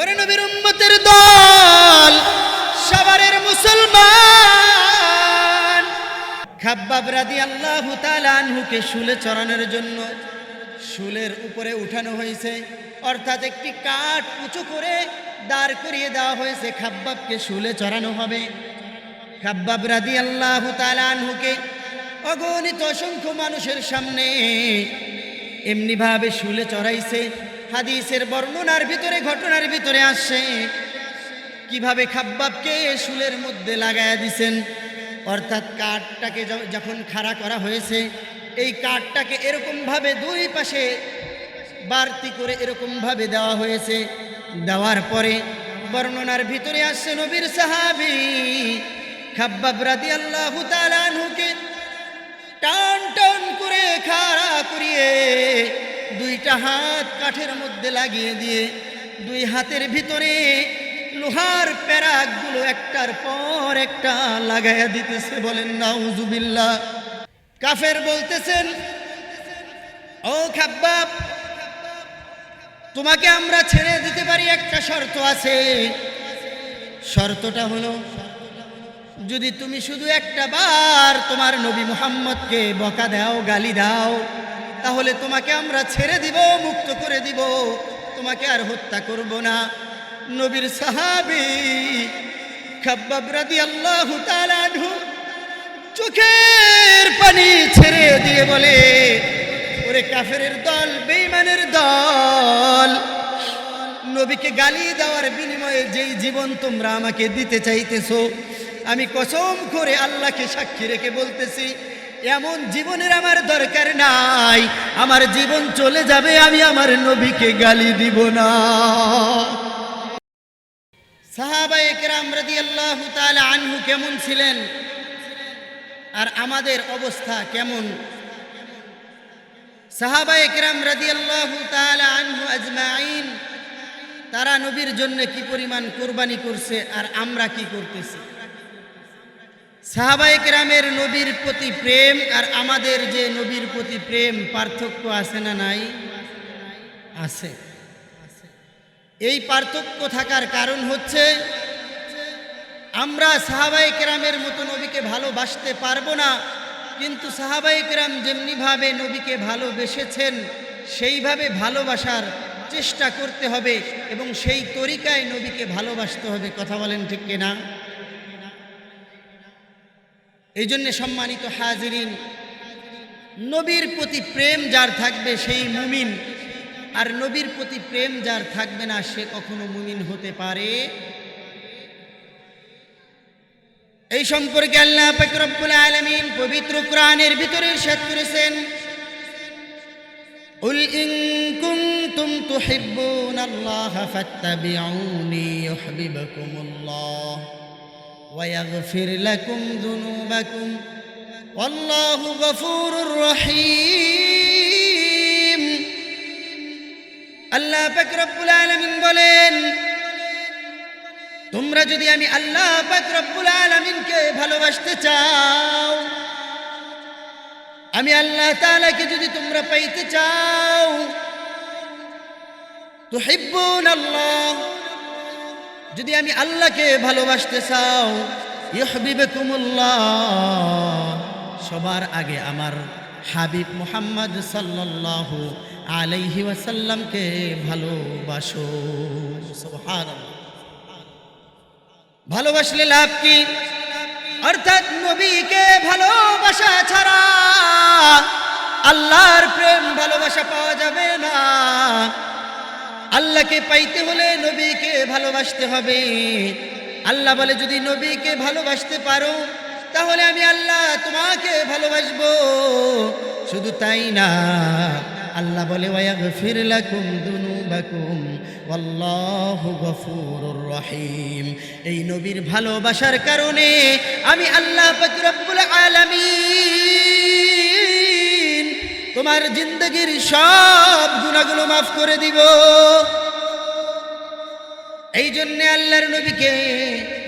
ওরে নবীর উম্মতের দল, সবারের মুসলমান। খাব্বাব রাদি আল্লাহ আনহুকে শুলে চড়ানোর জন্য শুলের উপরে উঠানো হয়েছে। অর্থাৎ একটি কাঠ উঁচু করে দাঁড় করিয়ে দেওয়া হয়েছে। খাব্বাবকে শুলে চড়ানো হবে। খাব্বাব রাদি আল্লাহ আনহুকে অগণিত অসংখ্য মানুষের সামনে এমনিভাবে শুলে চড়াইছে। হাদিসের বর্ণনার ভিতরে, ঘটনার ভিতরে আসছে কীভাবে খাব্বাবকে শুলের মধ্যে লাগায়া দিছেন? অর্থাৎ কাঠটাকে যখন খাড়া করা হয়েছে, এই কাঠটাকে এরকমভাবে দুই পাশে বাড়তি করে এরকমভাবে দেওয়া হয়েছে। দেওয়ার পরে বর্ণনার ভিতরে আসছে নবীর সাহাবি খাব্বাব রাদি আল্লাহ টান টান করে খাড়া করিয়ে দুইটা হাত কাঠের মধ্যে লাগিয়ে দিয়ে, দুই হাতের ভিতরে লোহার প্যারাকগুলো একটার পর একটা লাগাইয়া দিতেছে বলেন, নাউজুবিল্লাহ। কাফের বলতেছেন, ও খাব্বাব, তোমাকে আমরা ছেড়ে দিতে পারি একটা শর্ত আছে। শর্তটা হলো, যদি তুমি শুধু একটা বার তোমার নবী মুহাম্মদকে বকা দাও, গালি দাও তাহলে তোমাকে আমরা ছেড়ে দিব, মুক্ত করে দিব। তোমাকে আর হত্যা করব না। নবীর সাহাবি খাব্বাব রাদিয়াল্লাহু তাআলা আনহু চোখের পানি ছেড়ে দিয়ে বলে, ওরে কাফেরের দল বেইমানের দল, নবীকে গালি দেওয়ার বিনিময়ে যেই জীবন তোমরা আমাকে দিতে চাইতেছো, আমি কসম করে আল্লাহকে সাক্ষী রেখে বলতেছি এমন জীবনের আমার দরকার নাই। আমার জীবন চলে যাবে, আমি আমার নবীকে গালি দিব না। সাহাবা একরাম রাদিয়াল্লাহু তাআলা আনহু কেমন ছিলেন? আর আমাদের অবস্থা কেমন? সাহাবা একরাম রাদিয়াল্লাহু তাআলা আনহু আজমাইন, তারা নবীর জন্য কি পরিমাণ কোরবানি করছে আর আমরা কি করতেছি? সাহাবায়ে কেরামের নবীর প্রতি প্রেম আর আমাদের যে নবীর প্রতি প্রেম, পার্থক্য আছে না নাই? আছে। এই পার্থক্য থাকার কারণ হচ্ছে, আমরা সাহাবায়ে কেরামের মতো নবীকে ভালোবাসতে পারব না, কিন্তু সাহাবায়ে কেরাম যেমনিভাবে নবীকে ভালোবেসেছেন, সেইভাবে ভালোবাসার চেষ্টা করতে হবে এবং সেই তরিকায় নবীকে ভালোবাসতে হবে। কথা বলেন ঠিক কিনা? এই জন্যে সম্মানিত হাজিরিন নবীর প্রতি প্রেম যার থাকবে সেই মুমিন আর নবীর প্রতি প্রেম যার থাকবে না সে কখনো মুমিন হতে পারে এই সম্পর্কে আল্লাহ পাক রব্বুল আলামিন পবিত্র কোরআনের ভিতরে ইরশাদ করেছেন قل إن كنتم تحبون الله فاتبعوني يحببكم الله ويغفر لكم ذنوبكم والله غفور رحيم আল্লাহ পাক রব্বুল আলামিন বলেন তোমরা যদি আমি আল্লাহ পাক রব্বুল আলামিনকে ভালোবাসতে চাও আমি আল্লাহ তাআলাকে যদি তোমরা পাইতে চাও তুহিব্বুন আল্লাহ যদি আমি আল্লাহকে ভালোবাসতে চাও ইহবিবেকুমুল্লাহ সবার আগে আমার হাবিব মুহাম্মদ সাল্লাল্লাহু আলাইহি ওয়াসাল্লামকে ভালোবাসো। ভালোবাসলে লাভ কি? অর্থাৎ নবীকে ভালোবাসা ছাড়া আল্লাহর প্রেম ভালোবাসা পাওয়া যাবে না। আল্লাহকে পাইতে হলে নবীকে ভালোবাসতে হবে। আল্লাহ বলে, যদি নবীকে ভালোবাসতে পারো, তাহলে আমি আল্লাহ তোমাকে ভালোবাসবো। শুধু তাই না, আল্লাহ বলে গফুরুর রহিম। এই নবীর ভালোবাসার কারণে আমি আল্লাহ পাক রব্বুল আলামিন তোমার জিন্দগির সব গুণাগুলো মাফ করে দিব। এই জন্যে আল্লাহর নবীকে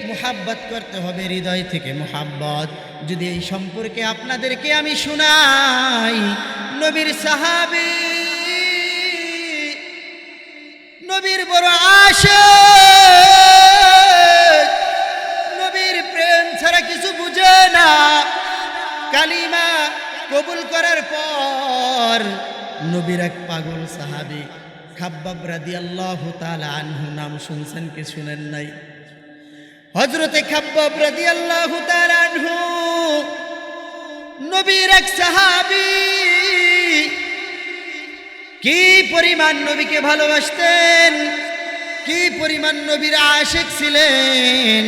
মোহাব্বত করতে হবে, হৃদয় থেকে মোহাব্বত। যদি এই সম্পর্কে আপনাদেরকে আমি শোনাই, নবীর সাহাবী, নবীর বড় আশা নবীর প্রেম ছাড়া কিছু বুঝে না। কালিমা কবুল করার পর নবীর এক পাগল সাহাবি খাব্বাব রাদিয়াল্লাহু তাআলা আনহু নাম শুনছেন কি শুনেন নাই? হজরতে খাব্বাব রাদিয়াল্লাহু তাআলা আনহু নবীর এক সাহাবি কি পরিমাণ নবীকে ভালোবাসতেন? কি পরিমাণ নবীর আশেক ছিলেন?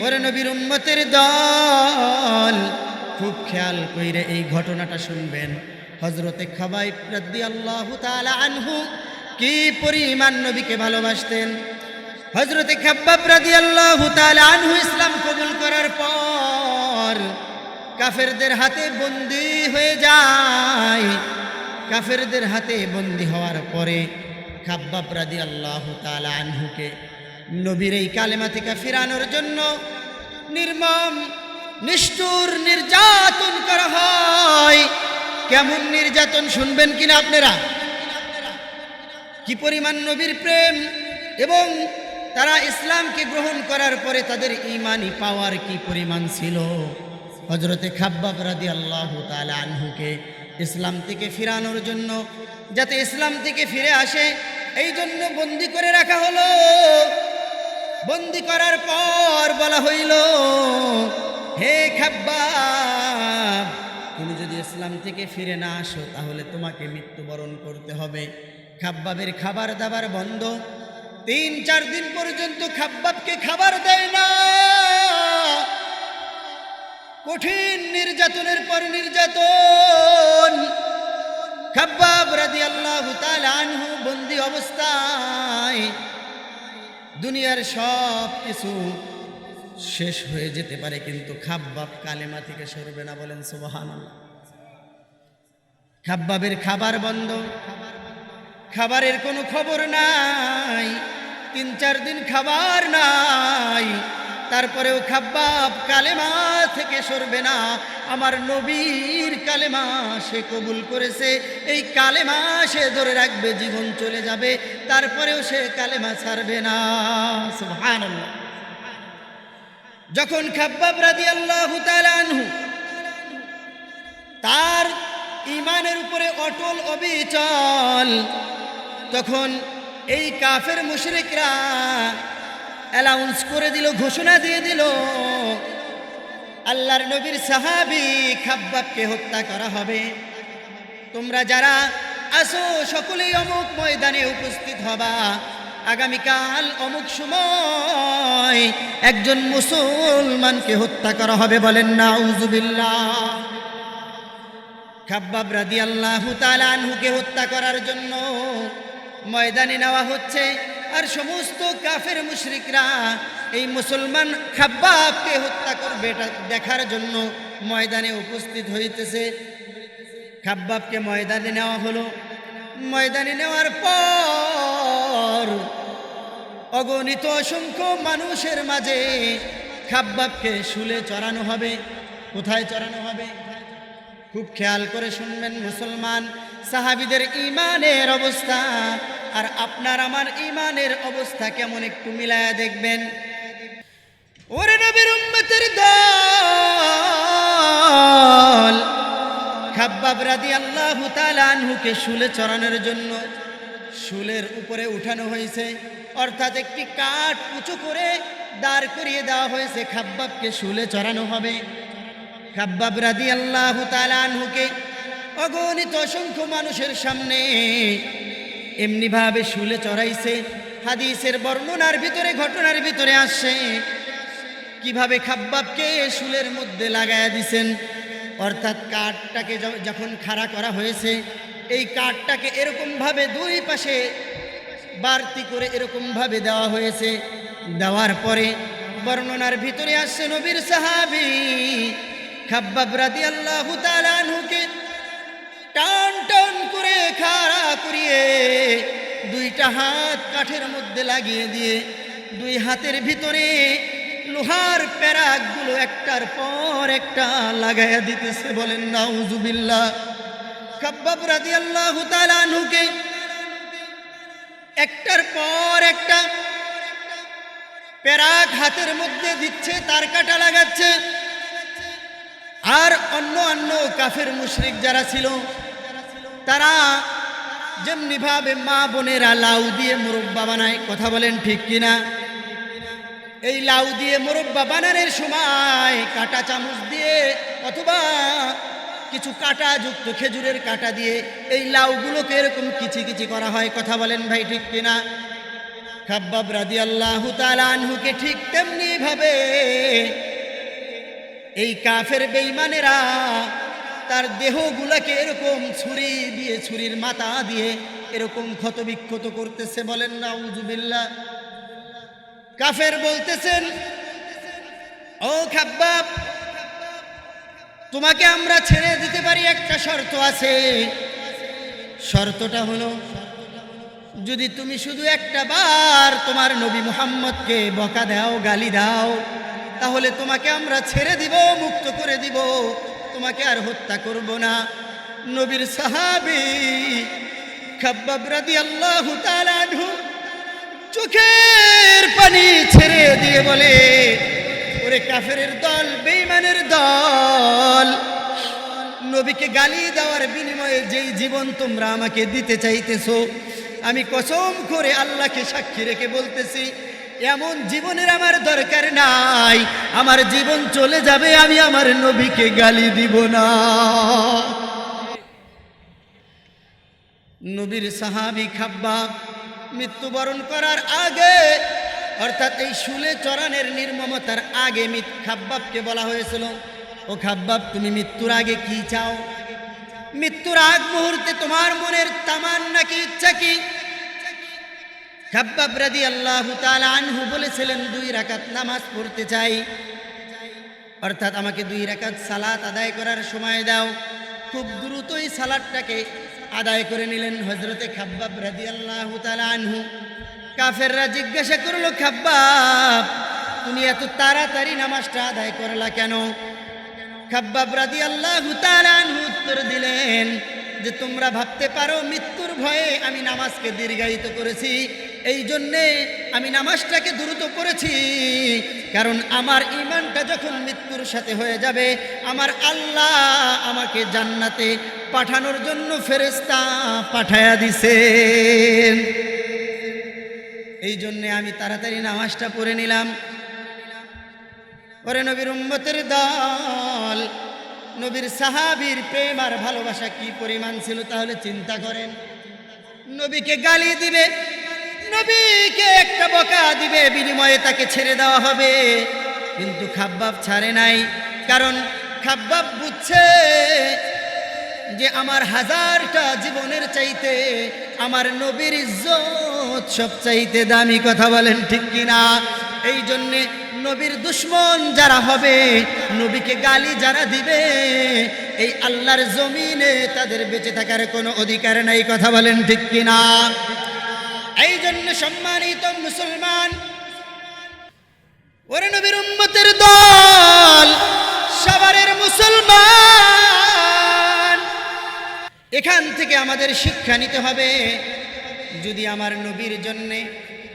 ওরে নবীর উম্মতের দল খুব খেয়াল কইরে এই ঘটনাটা শুনবেন। হজরতে খাবাই রাদ্দি আল্লাহ আনহু কি পরিমাণ নবীকে ভালোবাসতেন। হজরতে খাব্বাব রাদি আল্লাহ আনহু ইসলাম কবুল করার পর কাফেরদের হাতে বন্দি হয়ে যায়। কাফেরদের হাতে বন্দি হওয়ার পরে খাব্বাব রাদি আল্লাহ আনহুকে নবীর এই কালেমা থেকে ফিরানোর জন্য নির্মম নিষ্ঠুর নির্যাতন করা হয়। কেমন নির্যাতন শুনবেন কিনা আপনারা? কি পরিমাণ নবীর প্রেম এবং তারা ইসলামকে গ্রহণ করার পরে তাদের ইমানি পাওয়ার কি পরিমাণ ছিল? হজরতে খাব্বাব রাদি আল্লাহ তালা আনহুকে ইসলাম থেকে ফিরানোর জন্য, যাতে ইসলাম থেকে ফিরে আসে, এই জন্য বন্দি করে রাখা হলো। বন্দি করার পর বলা হইল হে খাব্বা তুমি যদি ইসলাম থেকে ফিরে না আসো, তাহলে তোমাকে মৃত্যুবরণ করতে হবে। খাব্বাবের খাবার দাবার বন্ধ। তিন, চার দিন পর্যন্ত খাব্বাবকে খাবার দেয় না। কঠিন নির্যাতনের পর নির্যাতন। খাব্বাব রাদি আল্লাহ আনহু বন্দি অবস্থায়। দুনিয়ার সব কিছু শেষ হয়ে যেতে পারে, কিন্তু খাব্বাব কালেমা থেকে সরবে না বলেন সুবহান খাব্বাবের খাবার বন্ধ, খাবারের কোনো খবর নাই, তিন চার দিন খাবার নাই, তারপরেও খাব্বাব কালেমা থেকে সরবে না। আমার নবীর কালেমা সে কবুল করেছে, এই কালেমা সে ধরে রাখবে, জীবন চলে যাবে, তারপরেও সে কালেমা ছাড়বে না, সুবহানাল্লাহ। যখন খাব্বাব রাদি আল্লাহ আনহু তার ইমানের উপরে অটল অবিচল, তখন এই কাফের মুশরিকরা অ্যালাউন্স করে দিল, ঘোষণা দিয়ে দিল, আল্লাহর নবীর সাহাবি খাব্বাবকে হত্যা করা হবে। তোমরা যারা আসো সকলেই অমুক ময়দানে উপস্থিত হবা। আগামীকাল অমুক সময় একজন মুসলমানকে হত্যা করা হবে বলেন না উজুবিল্লাহ খাব্বাব রাদি আল্লাহ আনহুকে হত্যা করার জন্য ময়দানে নেওয়া হচ্ছে। আর সমস্ত কাফের মুশরিকরা এই মুসলমান খাব্বাবকে হত্যা করবে এটা দেখার জন্য ময়দানে উপস্থিত হইতেছে। খাব্বাবকে ময়দানে নেওয়া হলো। ময়দানে নেওয়ার পর অগণিত অসংখ্য মানুষের মাঝে খাব্বাবকে শুলে চড়ানো হবে। কোথায় চড়ানো হবে? খুব খেয়াল করে শুনবেন মুসলমান সাহাবিদের ইমানের অবস্থা আর আপনার আমার ইমানের অবস্থা কেমন একটু মিলায়া দেখবেন। ওরে নবীর উম্মতের দল খাব্বাব রাদি আল্লাহ আনহুকে শুলে চড়ানোর জন্য শুলের উপরে উঠানো হয়েছে। অর্থাৎ একটি কাঠ উঁচু করে দাঁড় করিয়ে দেওয়া হয়েছে। খাব্বাবকে শুলে চড়ানো হবে। খাব্বাব রাদি আল্লাহ আনহুকে অগণিত অসংখ্য মানুষের সামনে এমনিভাবে শুলে চড়াইছে। হাদিসের বর্ণনার ভিতরে, ঘটনার ভিতরে আসছে। কীভাবে খাব্বাবকে শুলের মধ্যে লাগায়া দিছেন? অর্থাৎ কাঠটাকে যখন খাড়া করা হয়েছে, এই কাঠটাকে এরকমভাবে দুই পাশে বাড়তি করে এরকমভাবে দেওয়া হয়েছে। দেওয়ার পরে বর্ণনার ভিতরে আসছে নবীর সাহাবি খাব্বাব আল্লাহ তালানহুকে টান টান করে খাড়া করিয়ে দুইটা হাত কাঠের মধ্যে লাগিয়ে দিয়ে দুই হাতের ভিতরে লোহার প্যারাকগুলো একটার পর একটা লাগাইয়া দিতেছে বলেন, নাউজুবিল্লাহ। খাব্বাব রাদিয়াল্লাহু তাআলা আনহুকে একটার পর একটা প্যারাক হাতের মধ্যে দিচ্ছে, তার কাটা লাগাচ্ছে। আর অন্য অন্য কাফের মুশরিক যারা ছিল, তারা যেমনি ভাবে মা বোনেরা লাউ দিয়ে মুরব্বা বানায়, কথা বলেন ঠিক কিনা? এই লাউ দিয়ে মুরব্বা বানানোর সময় কাটা চামচ দিয়ে অথবা কিছু কাটা যুক্ত খেজুরের কাটা দিয়ে এই লাউগুলোকে এরকম কিচি কিচি করা হয়। কথা বলেন ভাই ঠিক কিনা? খাব্বাব রাদি আল্লাহ তালানহুকে ঠিক তেমনি ভাবে এই কাফের বেইমানেরা তার দেহগুলাকে এরকম ছুরি দিয়ে, ছুরির মাথা দিয়ে এরকম ক্ষতবিক্ষত করতেছে বলেন না উজুবিল্লা কাফের বলতেছেন, ও খাব্বাব, তোমাকে আমরা ছেড়ে দিতে পারি একটা শর্ত আছে। শর্তটা হলো, যদি তুমি শুধু একটা বার তোমার নবী মুহাম্মদকে বকা দাও, গালি দাও, তাহলে তোমাকে আমরা ছেড়ে দিব, মুক্ত করে দিব। তোমাকে আর হত্যা করব না। নবীর সাহাবি খাব্বাব রাদিয়াল্লাহু তাআলা আনহু চোখের পানি ছেড়ে দিয়ে বলে, ওরে কাফেরের দল বেইমানের দল, নবীকে গালি দেওয়ার বিনিময়ে যেই জীবন তোমরা আমাকে দিতে চাইতেছো, আমি কসম করে আল্লাহকে সাক্ষী রেখে বলতেছি, এমন জীবনের আমার দরকার নাই, আমার জীবন চলে যাবে, আমি আমার নবীকে গালি দিব না। নবীর সাহাবি খাব্বাব মৃত্যুবরণ করার আগে, অর্থাৎ এই শুলে চরানের নির্মমতার আগে খাব্বাবকে বলা হয়েছিল, ও খাব্বাব, তুমি মৃত্যুর আগে কি চাও? মৃত্যুর আগ মুহূর্তে তোমার মনের তামান নাকি ইচ্ছা কি? খাব্বাব রাদি আল্লাহ আনহু বলেছিলেন, দুই রাকাত নামাজ পড়তে চাই। অর্থাৎ আমাকে দুই রাকাত সালাত আদায় করার সময় দাও। খুব দ্রুতই সালাদটাকে আদায় করে নিলেন হজরতে খাব্বাব রাজি আল্লাহ আনহু। কাফেররা জিজ্ঞাসা করল, খাব্বাব, তুমি এত তাড়াতাড়ি নামাজটা আদায় করলা কেন? খাব্বাব রাজি আল্লাহ আনহু উত্তর দিলেন যে, তোমরা ভাবতে পারো, মৃত্যুর ভয়ে আমি নামাজকে দীর্ঘায়িত করেছি। এই জন্যে আমি নামাজটাকে দ্রুত করেছি, কারণ আমার ইমানটা যখন মৃত্যুর সাথে হয়ে যাবে, আমার আল্লাহ আমাকে জান্নাতে পাঠানোর জন্য ফেরেস্তা পাঠায়া দিছেন। এই জন্যে আমি তাড়াতাড়ি নামাজটা পড়ে নিলাম। ওরে নবীর উম্মতের দল, নবীর সাহাবীর প্রেম আর ভালোবাসা কি পরিমাণ ছিল তাহলে চিন্তা করেন। নবীকে গালি দিবে নবীকে একটা বকা দিবে, বিনিময়ে তাকে ছেড়ে দেওয়া হবে। কিন্তু খাব্বাব ছাড়ে নাই, কারণ খাব্বাব বুঝছে যে আমার হাজারটা জীবনের চাইতে আমার নবীর ইজ্জত সব চাইতে দামি কথা বলেন ঠিক কিনা? এই জন্যে নবীর দুশ্মন যারা হবে, নবীকে গালি যারা দিবে, এই আল্লাহর জমিনে তাদের বেঁচে থাকার কোনো অধিকার নাই কথা বলেন ঠিক কিনা? এই জন্য সম্মানিত মুসলমান, ওরে উম্মতের দল, সবারের মুসলমান, এখান থেকে আমাদের শিক্ষা নিতে হবে। যদি আমার নবীর জন্যে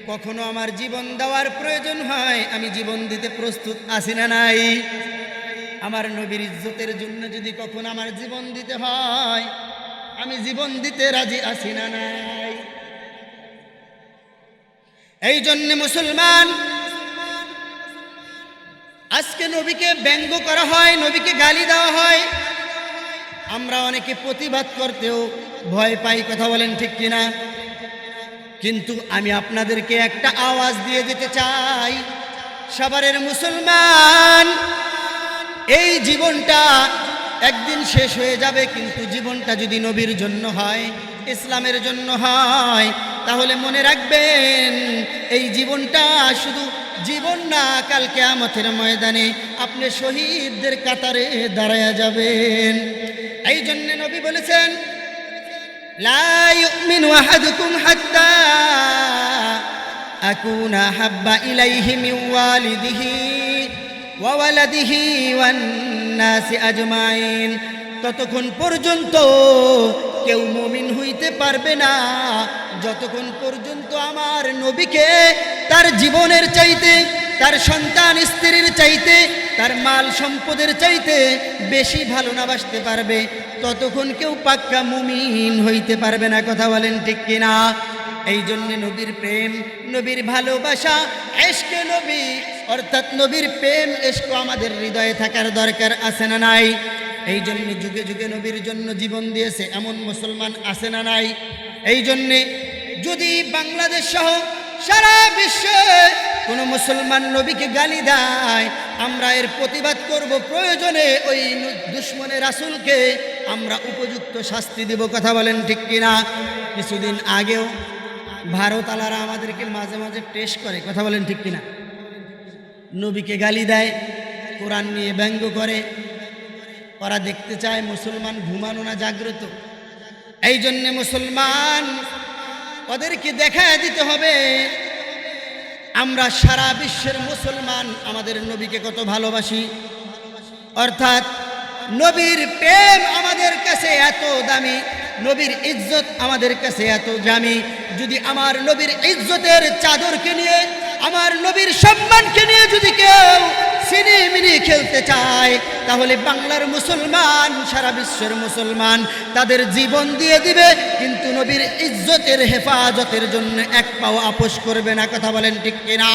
কখনো আমার জীবন দেওয়ার প্রয়োজন হয়, আমি জীবন দিতে প্রস্তুত আছি না নাই। আমার নবীর ইজ্জতের জন্য যদি কখনো আমার জীবন দিতে হয়, আমি জীবন দিতে রাজি আছি না নাই। এই জন্যে মুসলমান, আজকে নবীকে ব্যঙ্গ করা হয়, নবীকে গালি দেওয়া হয়। আমরা অনেকে প্রতিবাদ করতেও ভয় পাই, কথা বলেন ঠিক কিনা? কিন্তু আমি আপনাদেরকে একটা আওয়াজ দিয়ে যেতে চাই। সবারের মুসলমান, এই জীবনটা একদিন শেষ হয়ে যাবে, কিন্তু জীবনটা যদি নবীর জন্য হয় ইসলামের জন্য হয় তাহলে মনে রাখবেন এই জীবনটা শুধু জীবন না কালকে আমাদের ময়দানে আপনি শহীদদের কাতারে দাঁড়ায়া যাবেন এই জন্য নবী বলেছেন لا يؤمن أحدكم حتى أكون أحب إليه من والده وولده والناس أجمعين ততক্ষণ পর্যন্ত কেউ মমিন হইতে পারবে না। যতক্ষণ পর্যন্ত আমার নবীকে তার জীবনের চাইতে, তার সন্তান স্ত্রীর চাইতে, তার মাল সম্পদের চাইতে বেশি ভালো না বাসতে পারবে, ততক্ষণ কেউ পাক্কা মুমিন হইতে পারবে না। কথা বলেন ঠিক কিনা এই জন্যে নবীর প্রেম, নবীর ভালোবাসা এসকে নবী, অর্থাৎ নবীর প্রেম এসকো আমাদের হৃদয়ে থাকার দরকার আছে না নাই? এই জন্যে যুগে যুগে নবীর জন্য জীবন দিয়েছে, এমন মুসলমান আছে না নাই? এই জন্যে যদি বাংলাদেশ সহ সারা বিশ্বে কোনো মুসলমান নবীকে গালি দেয়, আমরা এর প্রতিবাদ করব প্রয়োজনে ওই দুশ্মনের রাসুলকে, আমরা উপযুক্ত শাস্তি দেব, কথা বলেন ঠিক কিনা? কিছুদিন আগেও ভারত আলারা আমাদেরকে মাঝে মাঝে টেস্ট করে, কথা বলেন ঠিক কিনা? নবীকে গালি দেয়, কোরআন নিয়ে ব্যঙ্গ করে ওরা দেখতে চায় মুসলমান ঘুমানো না জাগ্রত। এই জন্যে মুসলমান, ওদেরকে দেখা দিতে হবে। আমরা সারা বিশ্বের মুসলমান, আমাদের নবীকে কত ভালোবাসি। অর্থাৎ নবীর প্রেম আমাদের কাছে এত দামি, নবীর ইজ্জত আমাদের কাছে এত দামি যদি আমার নবীর ইজ্জতের চাদরকে নিয়ে, আমার নবীর সম্মানকে নিয়ে যদি কেউ সিনি মিনে খেলতে চায়। তাহলে বাংলার মুসলমান, সারা বিশ্বের মুসলমান তাদের জীবন দিয়ে দিবে, কিন্তু নবীর ইজ্জতের হেফাজতের জন্য এক পাও আপোষ করবে না। কথা বলেন ঠিক কিনা?